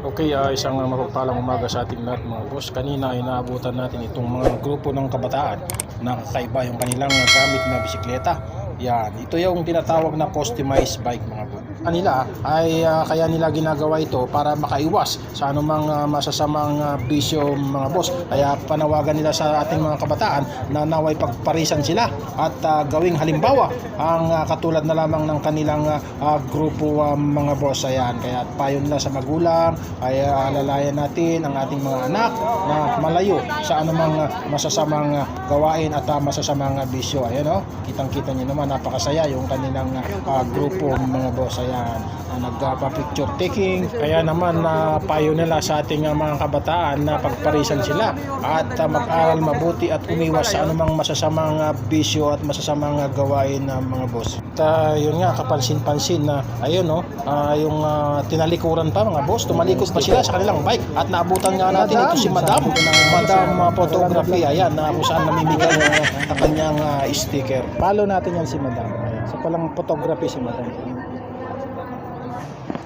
Okay, ah, isang uh, mapagpalang umaga sa ating lahat mga boss. Kanina ay naabutan natin itong mga grupo ng kabataan na kakaiba yung kanilang uh, gamit na bisikleta. Yan, ito yung tinatawag na customized bike mga boss. Kanila ay ah, kaya nila ginagawa ito para makaiwas sa anumang ah, masasamang ah, bisyo mga boss. Kaya panawagan nila sa ating mga kabataan na naway pagparisan sila at ah, gawing halimbawa ang ah, katulad na lamang ng kanilang ah, grupo ah, mga boss. Ayan, kaya payo nila sa magulang ay ah, alalayan natin ang ating mga anak na malayo sa anumang ah, masasamang ah, gawain at ah, masasamang ah, bisyo. Ayan o, kitang-kita nyo naman, napakasaya yung kanilang ah, grupo mga boss. Ayan, uh, nagpa-picture taking. Kaya naman na payo nila sa ating ah, mga kabataan na pagparisan sila at ah, mag-aral mabuti at umiwas sa anumang masasamang ah, bisyo at masasamang ah, gawain ng mga boss. At ah, yun nga, kapansin-pansin na ayun no, ah, yung ah, tinalikuran pa mga boss, tumalikod pa sila sa kanilang bike at naabutan nga natin ito si Madam, Madam ah, Photography, ayan, na kung saan namimigay ng ah, kanyang ah, sticker. Follow natin yan si Madam. Sa palang photography si Madam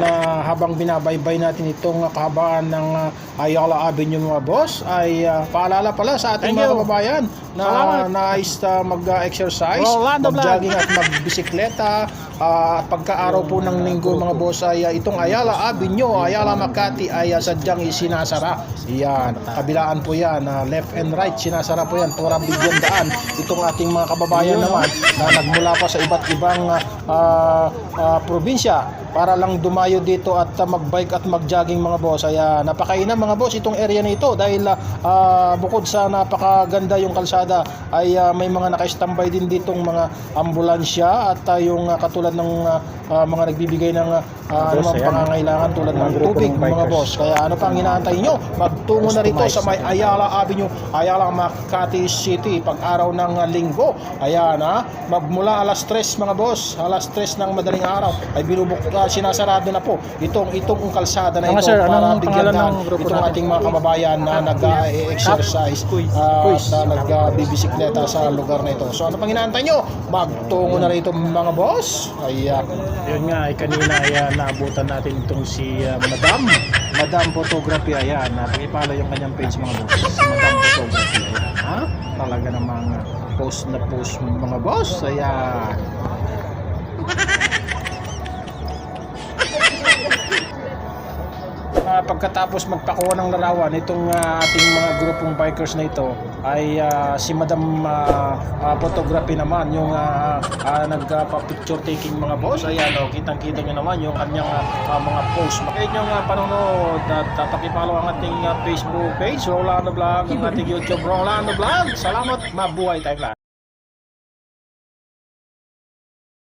na habang binabaybay natin itong uh, kahabaan ng uh, Ayala Avenue mga boss ay uh, paalala pala sa ating Thank mga kababayan na Salamat. nais uh, mag-exercise, mag-jogging at magbisikleta uh, at pagka-araw po ng linggo mga boss ay uh, itong Ayala Avenue, Ayala Makati ay uh, sadyang isinasara. Yan, kabilaan po yan, uh, left and right sinasara po yan, pura bigyan daan. Itong ating mga kababayan naman na nagmula pa sa iba't ibang uh, uh, uh, probinsya para lang dumayo dito at uh, magbike at magjogging mga boss. Ay uh, napakainam mga boss itong area na ito dahil uh, bukod sa napakaganda yung kalsada ay uh, may mga naka-standby din ditong mga ambulansya at uh, yung uh, katulad ng uh, uh, mga nagbibigay ng uh, uh, ayan. pangangailangan tulad Mga ng tubig mga boss. Kaya ano pang inaantay nyo? Magtungo na rito sa may Ayala Avenue, Ayala Makati City pag araw ng uh, linggo. Ayan ha, magmula alas 3 mga boss, alas 3 ng madaling araw ay binubuk uh, sinasarado na po itong itong kalsada na ito sir, para anong bigyan ng grupo itong ating mga kababayan na nag-exercise Quiz. at Quiz. uh, nagbibisikleta sa lugar na ito. So ano pang inaantay nyo? Magtungo na rito mga boss. Ayan. Yun nga, ay kanina ay uh, naabutan natin itong si uh, Madam. Madam Photography, ayan. Uh, pakipalo yung kanyang page mga boss. Madam Photography, ayan. Ha? Talaga namang uh, post na post mga boss. Ayan. Pagkatapos magpakuha ng larawan itong ah, ating mga grupong bikers na ito ay ah, si Madam ah, ah, Photography naman yung uh, nagpa-picture taking mga boss. Ayan o kitang kita nyo naman yung kanyang ah, mga post. Makain nyo nga panonood at uh, pakipalo ang ating ah, Facebook page Rolando Vlog ang ating YouTube Rolando Vlog. Salamat mabuhay tayo lahat